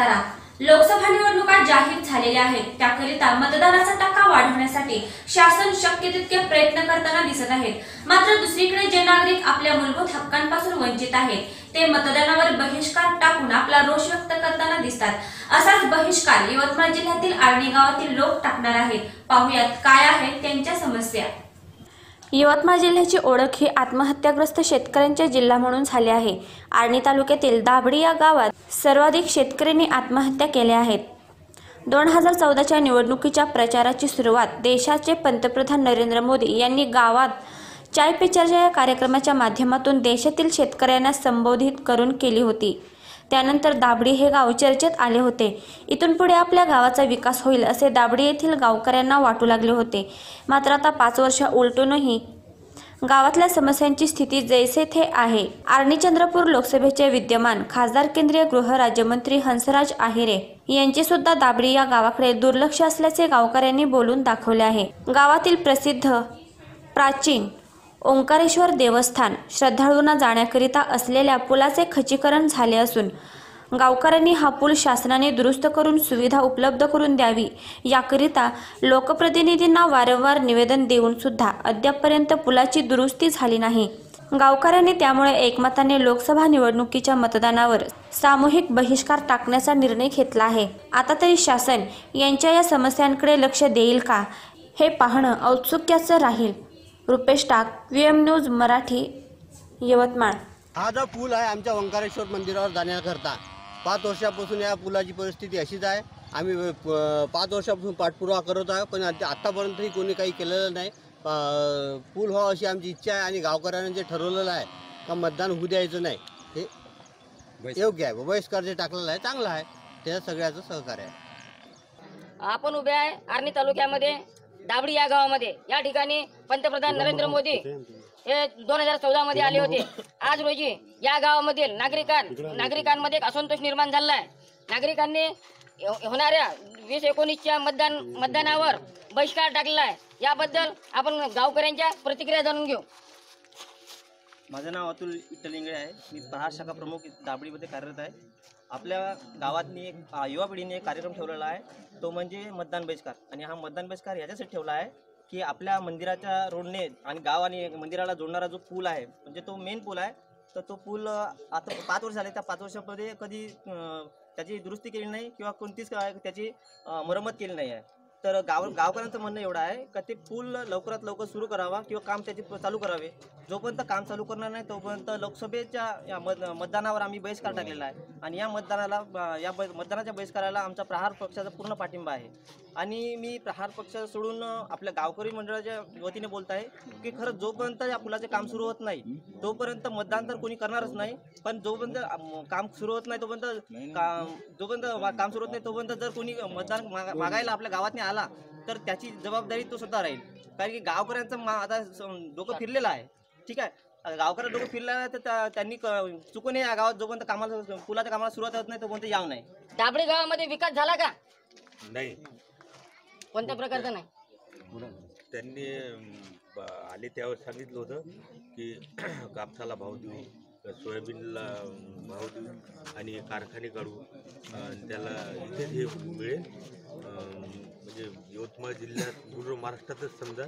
सातारा लोकसभा निवडणुका जाहीर झालेल्या आहेत. त्याकरिता मतदानाचा टक्का वाढवण्यासाठी शासन शक्य तितके प्रयत्न करताना दिसत आहेत. मात्र दुसरीकडे जे नागरिक आपल्या मूलभूत हक्कांपासून वंचित आहेत ते मतदानावर बहिष्कार टाकून आपला रोष व्यक्त करताना दिसतात. असाच बहिष्कार यवतमाळ जिल्ह्यातील आर्णी गावातील लोक टाकणार आहेत. पाहुयात काय आहेत त्यांच्या समस्या. यवतमाळ जिल्ह्याची ओळख ही आत्महत्याग्रस्त शेतकऱ्यांच्या जिल्हा म्हणून झाली आहे. आर्णी तालुक्यातील दाभडी या गावात सर्वाधिक शेतकऱ्यांनी आत्महत्या केल्या आहेत. दोन हजार चौदाच्या निवडणुकीच्या प्रचाराची सुरुवात देशाचे पंतप्रधान नरेंद्र मोदी यांनी गावात चाय पे चर्चा या कार्यक्रमाच्या माध्यमातून देशातील शेतकऱ्यांना संबोधित करून केली होती. त्यानंतर दाबडी हे गाव चर्चेत आले होते. इथून पुढे आपल्या गावाचा विकास होईल असे दाबडी येथील गावकऱ्यांना वाटू लागले होते. मात्र आता पाच वर्ष उलटूनही गावातल्या समस्यांची स्थिती जैसे थे आहे. आर्णी चंद्रपूर लोकसभेचे विद्यमान खासदार केंद्रीय गृह राज्यमंत्री हंसराज आहिरे यांचे सुद्धा दाबडी या गावाकडे दुर्लक्ष असल्याचे गावकऱ्यांनी बोलून दाखवले आहे. गावातील प्रसिद्ध प्राचीन ओंकारेश्वर देवस्थान श्रद्धाळूंना जाण्याकरिता असलेल्या पुलाचे खचीकरण झाले असून गावकऱ्यांनी हा पूल शासनाने दुरुस्त करून सुविधा उपलब्ध करून द्यावी याकरिता लोकप्रतिनिधींना वारंवार निवेदन देऊन सुद्धा अद्यापपर्यंत पुलाची दुरुस्ती झाली नाही. गावकऱ्यांनी त्यामुळे एकमताने लोकसभा निवडणुकीच्या मतदानावर सामूहिक बहिष्कार टाकण्याचा निर्णय घेतला आहे. आता तरी शासन यांच्या या समस्यांकडे लक्ष देईल का हे पाहणं औत्सुक्याचं राहील. Rupesh Tak V M news Marathi Yavatmal. हा जो पूल आहे आमच्या ओंकारेश्वर मंदिरावर जाण्याकरता पाच वर्षापासून या पुलाची परिस्थिती अशीच आहे. आम्ही पाच वर्षापासून पाठपुरावा करत आहे पण आता- आत्तापर्यंतही कोणी काही केलेलं नाही. पूल व्हावा अशी आमची इच्छा आहे आणि गावकऱ्यांनी जे ठरवलेलं आहे का मतदान होऊ द्यायचं नाही हे योग्य आहे. बहिष्कार जे टाकलेलं आहे चांगलं आहे. त्याच्यात सगळ्याचं सहकार्य आहे. आपण उभे आहे आर्णी तालुक्यामध्ये. दाबडी या गावामध्ये. या ठिकाणी पंतप्रधान नरेंद्र मोदी हे दोन हजार चौदा मध्ये आले होते. आज रोजी या गावामधील नागरिकां नागरिकांमध्ये एक असंतोष निर्माण झाला आहे नागरिकांनी हो- होणाऱ्या वीस एकोणीसच्या मतदान मतदानावर बहिष्कार टाकलेला आहे याबद्दल आपण गावकऱ्यांच्या प्रतिक्रिया जाणून घेऊ. माझं नाव अतुल विठ्ठल इंगळे आहे. मी प्रहार शाखा प्रमुख दाबडीमध्ये कार्यरत आहे. आपल्या गावातनी एक युवा पिढीने एक कार्यक्रम ठेवलेला आहे. तो म्हणजे मतदान बहिष्कार. आणि हा मतदान बहिष्कार याच्यासाठी ठेवला आहे की आपल्या मंदिराच्या रोडने आणि गाव आणि मंदिराला जोडणारा जो पूल आहे म्हणजे तो मेन पूल आहे तर तो पूल आता पाच वर्ष झाले त्या पाच वर्षामध्ये कधी त्याची दुरुस्ती केली नाही किंवा कोणतीच त्याची मरम्मत केली नाही आहे. तर गाव गावकऱ्यांचं म्हणणं एवढं आहे का ते पूल लवकरात लवकर सुरू करावा किंवा काम त्याचे चालू करावे. जोपर्यंत काम चालू करणार नाही तोपर्यंत लोकसभेच्या या मत मतदानावर आम्ही बहिष्कार टाकलेला आहे. आणि या मतदानाला या ब- मतदानाच्या बहिष्काराला आमचा प्रहार पक्षाचा पूर्ण पाठिंबा आहे. आणि मी प्रहार पक्ष सोडून आपल्या गावकरी मंडळाच्या वतीने बोलत आहे की खरं जोपर्यंत या पुलाचे काम सुरू होत नाही तोपर्यंत मतदान तर कोणी करणारच नाही. पण जोपर्यंत काम सुरू होत नाही तोपर्यंत का- जोपर्यंत काम सुरू होत नाही तोपर्यंत जर कोणी मतदान मागा- मागायला आपल्या गावात आला तर त्याची जबाबदारी तो स्वतः राहील. कारण की गावकऱ्यांचं मा- आता स- डोकं फिरलेलं आहे. ठीक आहे? गावकऱ्या डोकं फिरलेलं आहे तर त्या- त्यांनी क- चुकून या गावात जोपर्यंत कामाला पुलाच्या कामाला सुरुवात होत नाही तोपर्यंत यावं नाही. दाबडी गावामध्ये विकास झाला का? नाही. कोणत्या प्रकारचा नाही? त्यांनी आले त्यावर सांगितलं होतं की कापसाला भाव देऊ सोयाबीनला भाव देऊ आणि कारखाने काढू त्याला इथे हे मिळेल. म्हणजे यवतमाळ जिल्ह्यात पूर्ण महाराष्ट्रातच समजा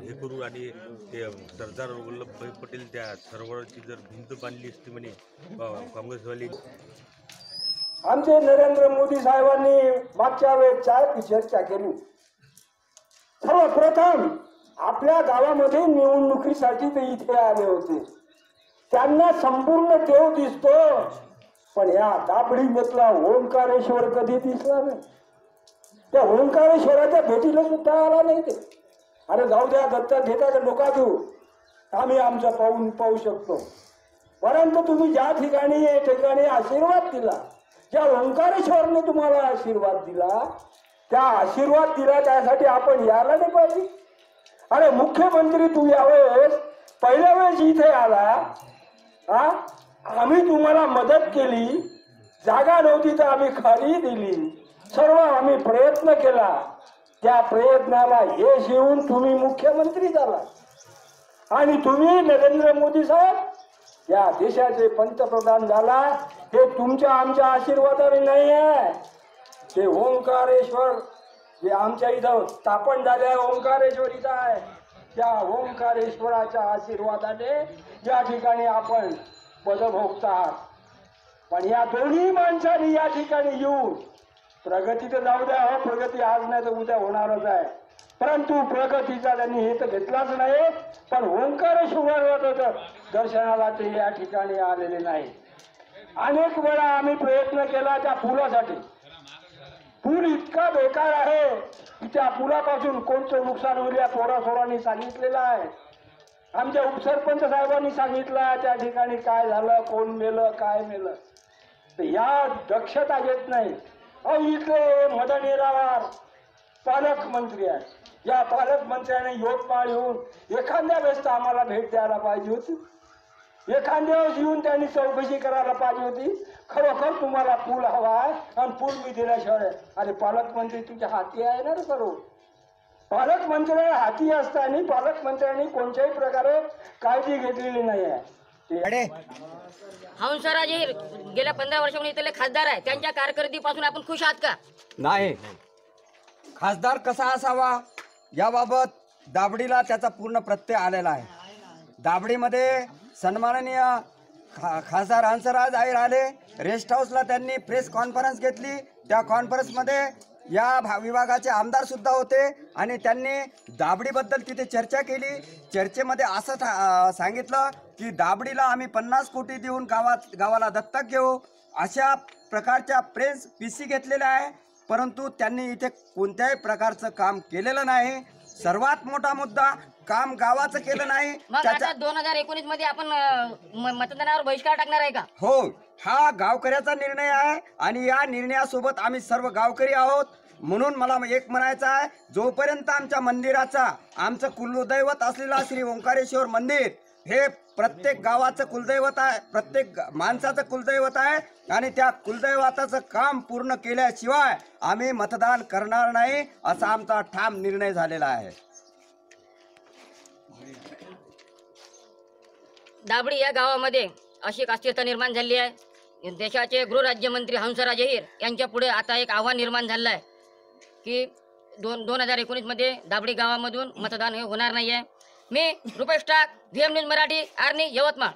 हे करू आणि ते सरदार वल्लभभाई पटेल त्या सरोवराची जर भिंत बांधली असती म्हणे काँग्रेसवाली. आमचे नरेंद्र मोदी साहेबांनी मागच्या वेळेस चाय चर्चा केली. सर्वप्रथम आपल्या गावामध्ये निवडणुकीसाठी ते इथे आले होते. त्यांना संपूर्ण देव दिसतो पण या दाबडी मधला ओंकारेश्वर कधी दिसला नाही. त्या ओंकारेश्वराच्या भेटीला सुद्धा आला नाही ते. अरे जाऊ द्या दत्ता घेता नका देऊ. आम्ही आमचा पाहून पाहू शकतो. परंतु तुम्ही ज्या ठिकाणी या ठिकाणी आशीर्वाद दिला ज्या ओंकारेश्वरने तुम्हाला आशीर्वाद दिला त्या आशीर्वाद दिला त्यासाठी आपण यायला नाही पाहिजे. अरे मुख्यमंत्री तू यावेळेस पहिल्या वेळेस इथे आला हा? आम्ही तुम्हाला मदत केली जागा नव्हती तर आम्ही खाली दिली. सर्व आम्ही प्रयत्न केला. त्या प्रयत्नाला यश येऊन तुम्ही मुख्यमंत्री झाला. आणि तुम्ही नरेंद्र मोदी साहेब या देशाचे पंतप्रधान झाला. हे तुमच्या आमच्या आशीर्वादाने नाही आहे. ते ओंकारेश्वर जे आमच्या इथं स्थापन झाले आहे इथं आहे. त्या ओंकारेश्वराच्या आशीर्वादाने या ठिकाणी आपण पदभोगता आहात. पण या दोन्ही माणसांनी या ठिकाणी येऊन प्रगती तर जाऊ द्या हो प्रगती आज नाही तर उद्या होणारच आहे. परंतु प्रगतीचा त्यांनी हे तर घेतलाच नाही पण ओंकारेश्वर दर्शनाला ते या ठिकाणी आलेले नाही. अनेक वेळा आम्ही प्रयत्न केला त्या पुलासाठी. पूल इतका बेकार आहे की त्या पुलापासून कोणतं नुकसान होईल या पोरासोरांनी सांगितलेलं आहे. आमच्या उपसरपंच साहेबांनी सांगितलं त्या ठिकाणी काय झालं कोण मेलं काय मेलं. तर या दक्षता घेत नाही. इथले मदन येरावार पालकमंत्री आहे या पालकमंत्र्याने यवतमाळ येऊन एखाद्या वेळेस आम्हाला भेट द्यायला पाहिजे होती. एखाद्या वेळेस येऊन त्यांनी चौकशी करायला पाहिजे होती. खरोखर तुम्हाला पूल हवा आहे आणि पूल मी दिल्याशिवाय अरे पालकमंत्री तुझ्या हाती आहे ना रे करू पालकमंत्र्यांना हाती असताना पालकमंत्र्यांनी कोणत्याही प्रकारे काळजी घेतलेली नाही आहे. ते हंसराज हे गेल्या पंधरा वर्षांनी इथले खासदार आहे. त्यांच्या कारकिर्दीपासून आपण खुश आहात का? नाही. खासदार कसा असावा याबाबत दाबडीला त्याचा पूर्ण प्रत्यय आलेला आहे. दाबडीमध्ये सन्माननीय खा खासदार हंसराज आयर आले रेस्ट हाऊसला त्यांनी प्रेस कॉन्फरन्स घेतली. त्या कॉन्फरन्समध्ये या भा विभागाचे आमदार सुद्धा होते आणि त्यांनी दाबडीबद्दल तिथे चर्चा केली. चर्चेमध्ये असं ठा- अं, सांगितलं की दाबडीला आम्ही पन्नास कोटी देऊन गावात गावाला दत्तक घेऊ अशा प्रकारच्या प्रेस पी सी घेतलेल्या आहे. परंतु त्यांनी इथे कोणत्याही प्रकारचं काम केलेलं नाही. सर्वात मोठा मुद्दा काम गावाचं केलं नाही. मग त्याचा आता दोन हजार एकोणीसमध्ये आपण अं, म- मतदानावर बहिष्कार टाकणार आहे का? हो हा गावकऱ्याचा निर्णय आहे आणि या निर्णयासोबत आम्ही सर्व गावकरी आहोत. म्हणून मला एक म्हणायचं आहे जोपर्यंत आमच्या मंदिराचा आमचं कुलदैवत असलेला श्री ओंकारेश्वर मंदिर हे प्रत्येक गावाचं कुलदैवत आहे प्रत्येक माणसाचं कुलदैवत आहे आणि त्या कुलदैवताचं काम पूर्ण केल्याशिवाय आम्ही मतदान करणार नाही असा आमचा ठाम निर्णय झालेला आहे. दाबडी या गावामध्ये अशी एक अस्थिरता निर्माण झाली आहे. देशाचे गृहराज्यमंत्री हंसराज अहिर यांच्या पुढे आता एक आव्हान निर्माण झालं आहे की दोन दोन हजार एकोणीसमध्ये दाबडी गावामधून मतदान हे होणार नाही आहे मी रुपेश टाक व्ही न्यूज मराठी आर्नी यवतमाळ.